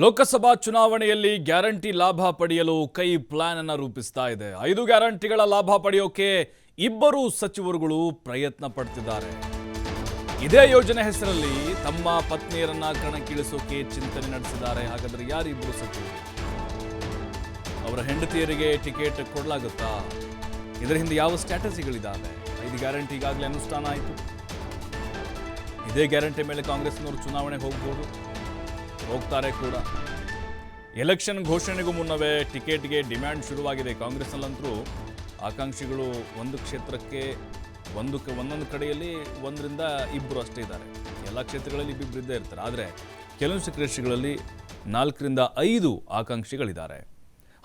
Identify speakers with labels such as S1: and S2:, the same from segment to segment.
S1: ಲೋಕಸಭಾ ಚುನಾವಣೆಯಲ್ಲಿ ಗ್ಯಾರಂಟಿ ಲಾಭ ಪಡೆಯಲು ಕೈ ಪ್ಲಾನ್ ಅನ್ನು ರೂಪಿಸ್ತಾ ಇದೆ. ಐದು ಗ್ಯಾರಂಟಿಗಳ ಲಾಭ ಪಡೆಯೋಕೆ ಇಬ್ಬರು ಸಚಿವರುಗಳು ಪ್ರಯತ್ನ ಪಡ್ತಿದ್ದಾರೆ. ಇದೇ ಯೋಜನೆ ಹೆಸರಲ್ಲಿ ತಮ್ಮ ಪತ್ನಿಯರನ್ನ ಕಣಕ್ಕಿಳಿಸೋಕೆ ಚಿಂತನೆ ನಡೆಸಿದ್ದಾರೆ. ಹಾಗಾದ್ರೆ ಯಾರಿಬ್ಬರು ಸಚಿವರು? ಅವರ ಹೆಂಡತಿಯರಿಗೆ ಟಿಕೆಟ್ ಕೊಡಲಾಗುತ್ತಾ? ಇದರ ಹಿಂದೆ ಯಾವ ಸ್ಟ್ರಾಟಜಿಗಳಿದ್ದಾವೆ ಐದು ಗ್ಯಾರಂಟಿ ಈಗಾಗಲೇ ಅನುಷ್ಠಾನ ಆಯಿತು. ಇದೇ ಗ್ಯಾರಂಟಿ ಮೇಲೆ ಕಾಂಗ್ರೆಸ್ನವರು ಚುನಾವಣೆಗೆ ಹೋಗ್ಬೋದು. ಹೋಗ್ತಾರೆ ಕೂಡ. ಎಲೆಕ್ಷನ್ ಘೋಷಣೆಗೂ ಮುನ್ನವೇ ಟಿಕೆಟ್ಗೆ ಡಿಮ್ಯಾಂಡ್ ಶುರುವಾಗಿದೆ. ಕಾಂಗ್ರೆಸ್ನಲ್ಲಂತರೂ ಆಕಾಂಕ್ಷಿಗಳು ಒಂದು ಕ್ಷೇತ್ರಕ್ಕೆ ಒಂದು ಒಂದೊಂದು ಕಡೆಯಲ್ಲಿ ಒಂದರಿಂದ ಇಬ್ಬರು ಅಷ್ಟೇ ಇದ್ದಾರೆ. ಎಲ್ಲ ಕ್ಷೇತ್ರಗಳಲ್ಲಿ ಇಬ್ಬಿಬ್ಬರು ಇದ್ದೇ ಇರ್ತಾರೆ. ಆದರೆ ಕೆಲವೊಂದು ಕ್ಷೇತ್ರಗಳಲ್ಲಿ ನಾಲ್ಕರಿಂದ ಐದು ಆಕಾಂಕ್ಷಿಗಳಿದ್ದಾರೆ.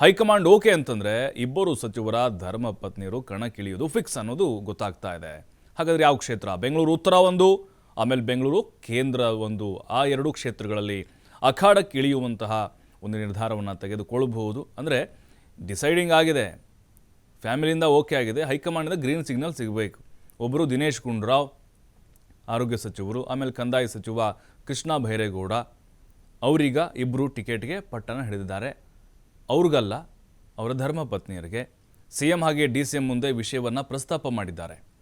S1: ಹೈಕಮಾಂಡ್ ಓಕೆ ಅಂತಂದರೆ ಇಬ್ಬರು ಸಚಿವರ ಧರ್ಮ ಪತ್ನಿಯರು ಕಣಕ್ಕಿಳಿಯೋದು ಫಿಕ್ಸ್ ಅನ್ನೋದು ಗೊತ್ತಾಗ್ತಾ ಇದೆ. ಹಾಗಾದರೆ ಯಾವ ಕ್ಷೇತ್ರ? ಬೆಂಗಳೂರು ಉತ್ತರ ಒಂದು, ಆಮೇಲೆ ಬೆಂಗಳೂರು ಕೇಂದ್ರ ಒಂದು. ಆ ಎರಡು ಕ್ಷೇತ್ರಗಳಲ್ಲಿ ಅಖಾಡಕ್ಕೆ ಇಳಿಯುವಂತಹ ಒಂದು ನಿರ್ಧಾರವನ್ನು ತೆಗೆದುಕೊಳ್ಳಬಹುದು. ಅಂದರೆ ಡಿಸೈಡಿಂಗ್ ಆಗಿದೆ. ಫ್ಯಾಮಿಲಿಯಿಂದ ಓಕೆ ಆಗಿದೆ. ಹೈಕಮಾಂಡಿಂದ ಗ್ರೀನ್ ಸಿಗ್ನಲ್ ಸಿಗಬೇಕು. ಒಬ್ಬರು ದಿನೇಶ್ ಗುಂಡೂರಾವ್, ಆರೋಗ್ಯ ಸಚಿವರು, ಆಮೇಲೆ ಕಂದಾಯ ಸಚಿವ ಕೃಷ್ಣ ಭೈರೇಗೌಡ, ಅವರೀಗ ಇಬ್ಬರು ಟಿಕೆಟ್ಗೆ ಪಟ್ಟಣ ಹಿಡಿದಿದ್ದಾರೆ. ಅವ್ರಿಗಲ್ಲ, ಅವರ ಧರ್ಮಪತ್ನಿಯರಿಗೆ ಸಿ ಎಂ ಹಾಗೆ ಡಿ ಸಿ ಎಂ ಮುಂದೆ ವಿಷಯವನ್ನು ಪ್ರಸ್ತಾಪ ಮಾಡಿದ್ದಾರೆ.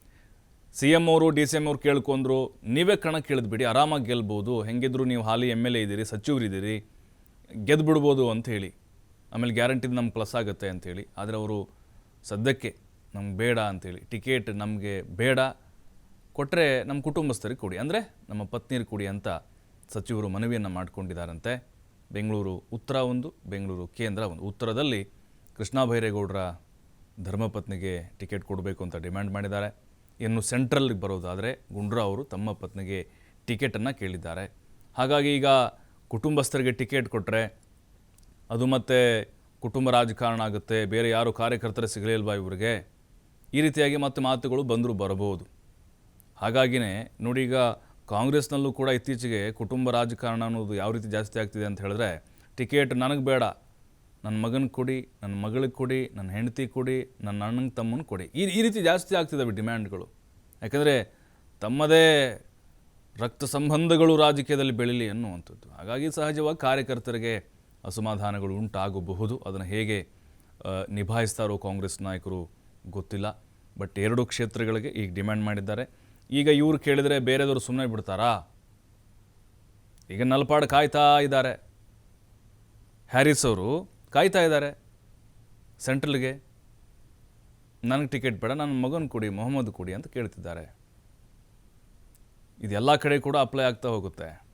S1: ಸಿ ಎಂ ಅವರು, ಡಿ ಸಿ ಎಂ ಅವ್ರು ಕೇಳ್ಕೊಂಡ್ರು, ನೀವೇ ಕಣಕ್ಕೆ ಬಿಡಿ, ಆರಾಮಾಗಿ ಗೆಲ್ಬೋದು, ಹೆಂಗಿದ್ರು ನೀವು ಹಾಲಿ ಎಂ ಎಲ್ ಎ ಇದ್ದೀರಿ ಸಚಿವರಿದ್ದೀರಿ ಗೆದ್ದು ಬಿಡ್ಬೋದು ಅಂತ ಹೇಳಿ. ಆಮೇಲೆ ಗ್ಯಾರಂಟಿ ನಮ್ಗೆ ಪ್ಲಸ್ ಆಗುತ್ತೆ ಅಂಥೇಳಿ ಆದರೆ ಅವರು ಸದ್ಯಕ್ಕೆ ನಮ್ಗೆ ಬೇಡ ಅಂಥೇಳಿ ಟಿಕೆಟ್ ನಮಗೆ ಬೇಡ. ಕೊಟ್ಟರೆ ನಮ್ಮ ಕುಟುಂಬಸ್ಥರಿಗೆ ಕೊಡಿ. ಅಂದರೆ ನಮ್ಮ ಪತ್ನಿಯರು ಕೊಡಿ ಅಂತ ಸಚಿವರು ಮನವಿಯನ್ನು ಮಾಡಿಕೊಂಡಿದ್ದಾರಂತೆ ಬೆಂಗಳೂರು ಉತ್ತರ ಒಂದು, ಬೆಂಗಳೂರು ಕೇಂದ್ರ ಒಂದು. ಉತ್ತರದಲ್ಲಿ ಕೃಷ್ಣ ಬೈರೇಗೌಡರ ಧರ್ಮಪತ್ನಿಗೆ ಟಿಕೆಟ್ ಕೊಡಬೇಕು ಅಂತ ಡಿಮ್ಯಾಂಡ್ ಮಾಡಿದ್ದಾರೆ. ಇನ್ನು ಸೆಂಟ್ರಲ್ಗೆ ಬರೋದಾದರೆ ಗುಂಡ್ರಾ ಅವರು ತಮ್ಮ ಪತ್ನಿಗೆ ಟಿಕೆಟನ್ನು ಕೇಳಿದ್ದಾರೆ. ಹಾಗಾಗಿ ಈಗ ಕುಟುಂಬಸ್ಥರಿಗೆ ಟಿಕೆಟ್ ಕೊಟ್ಟರೆ ಅದು ಮತ್ತೆ ಕುಟುಂಬ ರಾಜಕಾರಣ ಆಗುತ್ತೆ, ಬೇರೆ ಯಾರು ಕಾರ್ಯಕರ್ತರು ಸಿಗಲಿಲ್ವಾ ಇವರಿಗೆ? ಈ ರೀತಿಯಾಗಿ ಮತ್ತೆ ಮಾತುಗಳು ಬಂದರೂ ಬರಬಹುದು. ಹಾಗಾಗಿನೇ ನೋಡಿ ಈಗ ಕಾಂಗ್ರೆಸ್ನಲ್ಲೂ ಕೂಡ ಇತ್ತೀಚೆಗೆ ಕುಟುಂಬ ರಾಜಕಾರಣ ಅನ್ನೋದು ಯಾವ ರೀತಿ ಜಾಸ್ತಿ ಆಗ್ತಿದೆ ಅಂತ ಹೇಳಿದ್ರೆ ಟಿಕೆಟ್ ನನಗೆ ಬೇಡ ನನ್ನ ಮಗನ ಕೊಡಿ, ನನ್ನ ಮಗಳಿಗೆ ಕೊಡಿ, ನನ್ನ ಹೆಂಡತಿ ಕೊಡಿ, ನನ್ನ ಅಣ್ಣಂಗೆ ತಮ್ಮನ ಕೊಡಿ. ಈ ಈ ರೀತಿ ಜಾಸ್ತಿ ಆಗ್ತಿದ್ದಾವೆ ಡಿಮ್ಯಾಂಡ್ಗಳು. ಯಾಕಂದರೆ ತಮ್ಮದೇ ರಕ್ತ ಸಂಬಂಧಗಳು ರಾಜಕೀಯದಲ್ಲಿ ಬೆಳೀಲಿ ಅನ್ನುವಂಥದ್ದು ಹಾಗಾಗಿ ಸಹಜವಾಗಿ ಕಾರ್ಯಕರ್ತರಿಗೆ ಅಸಮಾಧಾನಗಳು ಉಂಟಾಗಬಹುದು. ಅದನ್ನು ಹೇಗೆ ನಿಭಾಯಿಸ್ತಾರೋ ಕಾಂಗ್ರೆಸ್ ನಾಯಕರು ಗೊತ್ತಿಲ್ಲ. ಬಟ್ ಎರಡು ಕ್ಷೇತ್ರಗಳಿಗೆ ಈಗ ಡಿಮ್ಯಾಂಡ್ ಮಾಡಿದ್ದಾರೆ. ಈಗ ಇವರು ಕೇಳಿದರೆ ಬೇರೆದವರು ಸುಮ್ಮನೆ ಬಿಡ್ತಾರಾ? ಈಗ ನಲ್ಪಾಡು ಕಾಯ್ತಾ ಇದ್ದಾರೆ. ಹ್ಯಾರಿಸ್ ಅವರು ಕಾಯ್ತಾ ಇದ್ದಾರೆ. ಸೆಂಟ್ರಲ್ಗೆ. ನನಗೆ ಟಿಕೆಟ್ ಬೇಡ, ನನ್ನ ಮಗನ ಕೊಡಿ, ಮೊಹಮ್ಮದ್ ಕೊಡಿ ಅಂತ ಕೇಳ್ತಿದ್ದಾರೆ. ಇದೆಲ್ಲ ಕಡೆ ಕೂಡ ಅಪ್ಲೈ ಆಗ್ತಾ ಹೋಗುತ್ತೆ.